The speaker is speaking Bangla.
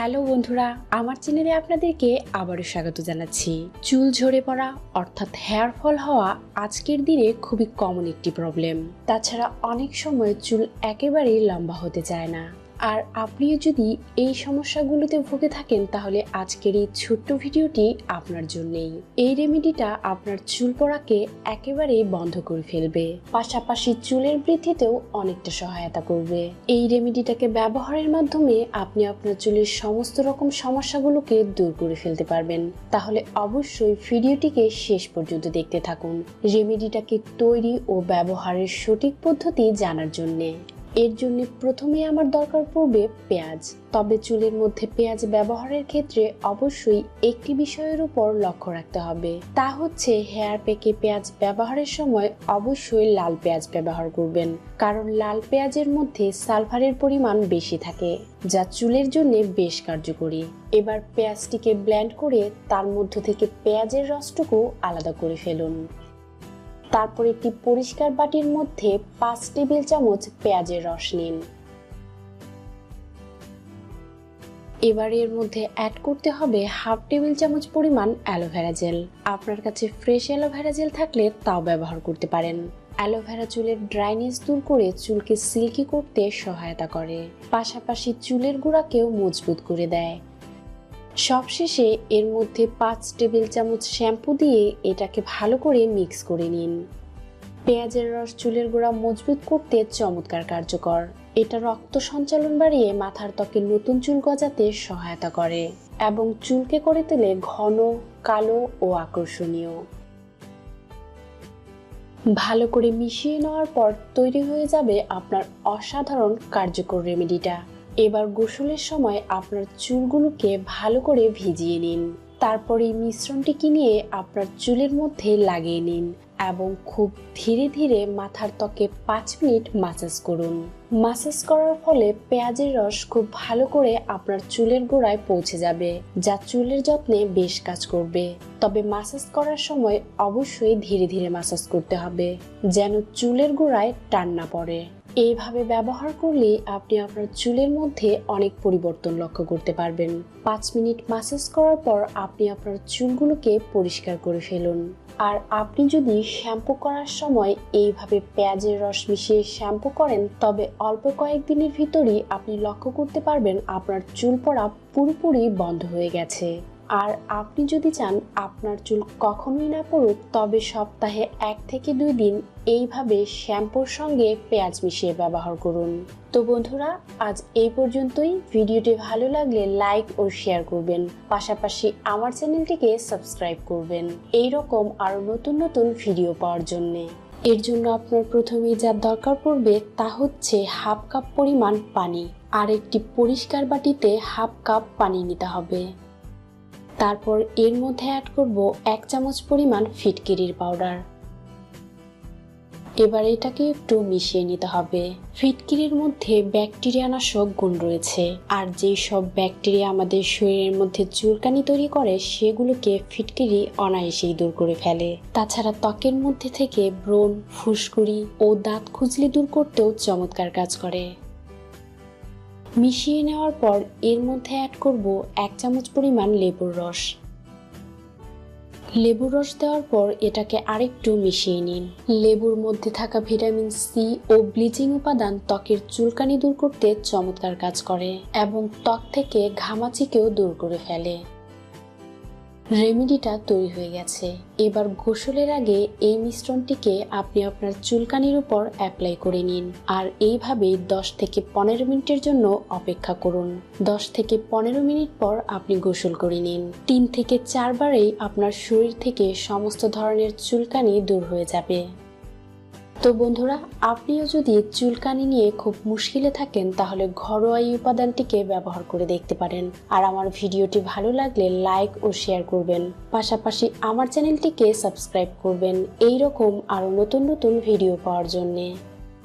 হ্যালো বন্ধুরা, আমার চ্যানেলে আপনাদেরকে আবারও স্বাগত জানাচ্ছি। চুল ঝরে পড়া, অর্থাৎ হেয়ার ফল হওয়া আজকের দিনে খুবই কমন একটি প্রবলেম তাছাড়া অনেক সময় চুল একেবারেই লম্বা হতে চায় না। আর আপনিও যদি এই সমস্যাগুলোতে ভুগে থাকেন, তাহলে আজকের এই ছোট্ট ভিডিওটি আপনার জন্যেই। এই রেমেডিটা আপনার চুল পড়াকে একেবারেই বন্ধ করে ফেলবে। পাশাপাশি চুলের বৃদ্ধিতেও অনেকটা সহায়তা করবে। এই রেমেডিটাকে ব্যবহারের মাধ্যমে আপনি আপনার চুলের সমস্ত রকম সমস্যাগুলোকে দূর করে ফেলতে পারবেন। তাহলে অবশ্যই ভিডিওটিকে শেষ পর্যন্ত দেখতে থাকুন। রেমেডিটাকে তৈরি ও ব্যবহারের সঠিক পদ্ধতি জানার জন্যে। এর জন্য প্রথমে আমার দরকার পড়বে পেঁয়াজ। তবে চুলের মধ্যে পেঁয়াজ ব্যবহারের ক্ষেত্রে অবশ্যই একটি বিষয়ের উপর লক্ষ্য রাখতে হবে। তা হচ্ছে হেয়ার প্যাকে পেঁয়াজ ব্যবহারের সময় অবশ্যই লাল পেঁয়াজ ব্যবহার করবেন। কারণ লাল পেঁয়াজের মধ্যে সালফারের পরিমাণ বেশি থাকে, যা চুলের জন্য বেশ কার্যকরী। এবার পেঁয়াজটিকে ব্ল্যান্ড করে তার মধ্য থেকে পেঁয়াজের রসটুকু আলাদা করে ফেলুন। তারপর একটি পরিষ্কার বাটির মধ্যে পাঁচ টেবিল চামচ পেঁয়াজের রস নিন। এবার এর মধ্যে অ্যাড করতে হবে হাফ টেবিল চামচ পরিমাণ অ্যালোভেরা জেল। আপনার কাছে ফ্রেশ অ্যালোভেরা জেল থাকলে তাও ব্যবহার করতে পারেন। অ্যালোভেরা চুলের ড্রাইনেস দূর করে চুলকে সিল্কি করতে সহায়তা করে। পাশাপাশি চুলের গোড়াকেও মজবুত করে দেয়। সবশেষে এর মধ্যে পাঁচ টেবিল চামচ শ্যাম্পু দিয়ে এটাকে ভালো করে মিক্স করে নিন। পেঁয়াজের রস চুলের গোড়া মজবুত করতে চমৎকার কার্যকর। এটা রক্ত সঞ্চালন বাড়িয়ে মাথার ত্বকে নতুন চুল গজাতে সহায়তা করে এবং চুলকে করে তোলে ঘন, কালো ও আকর্ষণীয়। ভালো করে মিশিয়ে নেওয়ার পর তৈরি হয়ে যাবে আপনার অসাধারণ কার্যকর রেমেডিটা। এবার গোসলের সময় আপনার চুলগুলোকে ভালো করে ভিজিয়ে নিন। তারপর এই মিশ্রণটিকে নিয়ে আপনার চুলের মধ্যে লাগিয়ে নিন এবং খুব ধীরে ধীরে মাথার ত্বকে পাঁচ মিনিট মাসাজ করুন। মাসাজ করার ফলে পেঁয়াজের রস খুব ভালো করে আপনার চুলের গোড়ায় পৌঁছে যাবে, যা চুলের যত্নে বেশ কাজ করবে। তবে মাসাজ করার সময় অবশ্যই ধীরে ধীরে মাসাজ করতে হবে, যেন চুলের গোড়ায় টান না পড়ে। এইভাবে ব্যবহার করলে আপনি আপনার চুলের মধ্যে অনেক পরিবর্তন লক্ষ্য করতে পারবেন। পাঁচ মিনিট মাসাজ করার পর আপনি আপনার চুলগুলোকে পরিষ্কার করে ফেলুন। আর আপনি যদি শ্যাম্পু করার সময় এইভাবে পেঁয়াজের রস মিশিয়ে শ্যাম্পু করেন, তবে অল্প কয়েকদিনের ভিতরই আপনি লক্ষ্য করতে পারবেন আপনার চুল পড়া পুরোপুরি বন্ধ হয়ে গেছে। আর আপনি যদি চান আপনার চুল কখনোই না পড়ুক, তবে সপ্তাহে এক থেকে দুই দিন এইভাবে শ্যাম্পুর সঙ্গে পেঁয়াজ মিশিয়ে ব্যবহার করুন। তো বন্ধুরা, আজ এই পর্যন্তই। ভিডিওটি ভালো লাগলে লাইক ও শেয়ার করবেন। পাশাপাশি আমার চ্যানেলটিকে সাবস্ক্রাইব করবেন। এই রকম আরও নতুন নতুন ভিডিও পাওয়ার জন্যে। এর জন্য আপনার প্রথমেই যা দরকার পড়বে তা হচ্ছে হাফ কাপ পরিমাণ পানি। আর একটি পরিষ্কার বাটিতে হাফ কাপ পানি নিতে হবে। তারপর এর মধ্যে অ্যাড করব এক চামচ পরিমাণ ফিটকিরির পাউডার। এবার এটাকে একটু মিশিয়ে নিতে হবে। ফিটকিরির মধ্যে ব্যাকটেরিয়া নাশক গুণ রয়েছে। আর যেই সব ব্যাকটেরিয়া আমাদের শরীরের মধ্যে চুলকানি তৈরি করে, সেগুলোকে ফিটকিরি অনায়াসেই দূর করে ফেলে। তাছাড়া ত্বকের মধ্যে থেকে ব্রণ, ফুসকুড়ি ও দাঁত খুজলি দূর করতেও চমৎকার কাজ করে। মিশিয়ে নেওয়ার পর এর মধ্যে অ্যাড করব এক চামচ পরিমাণ লেবুর রস। লেবুর রস দেওয়ার পর এটাকে আরেকটু মিশিয়ে নিন। লেবুর মধ্যে থাকা ভিটামিন সি ও ব্লিচিং উপাদান ত্বকের চুলকানি দূর করতে চমৎকার কাজ করে এবং ত্বক থেকে ঘামাচিকেও দূর করে ফেলে। রেমেডিটা তৈরি হয়ে গেছে। এবার গোসলের আগে এই মিশ্রণটিকে আপনি আপনার চুলকানির উপর অ্যাপ্লাই করে নিন আর এইভাবে দশ থেকে পনেরো মিনিটের জন্য অপেক্ষা করুন। দশ থেকে পনেরো মিনিট পর আপনি গোসল করে নিন। তিন থেকে চারবারেই আপনার শরীর থেকে সমস্ত ধরনের চুলকানি দূর হয়ে যাবে। তো বন্ধুরা, আপনিও যদি চুলকানি নিয়ে খুব মুশকিলে থাকেন, তাহলে ঘরোয়া এই উপাদানটিকে ব্যবহার করে দেখতে পারেন। আর আমার ভিডিওটি ভালো লাগলে লাইক ও শেয়ার করবেন। পাশাপাশি আমার চ্যানেলটিকে সাবস্ক্রাইব করবেন। এই রকম আরও নতুন নতুন ভিডিও পাওয়ার জন্যে।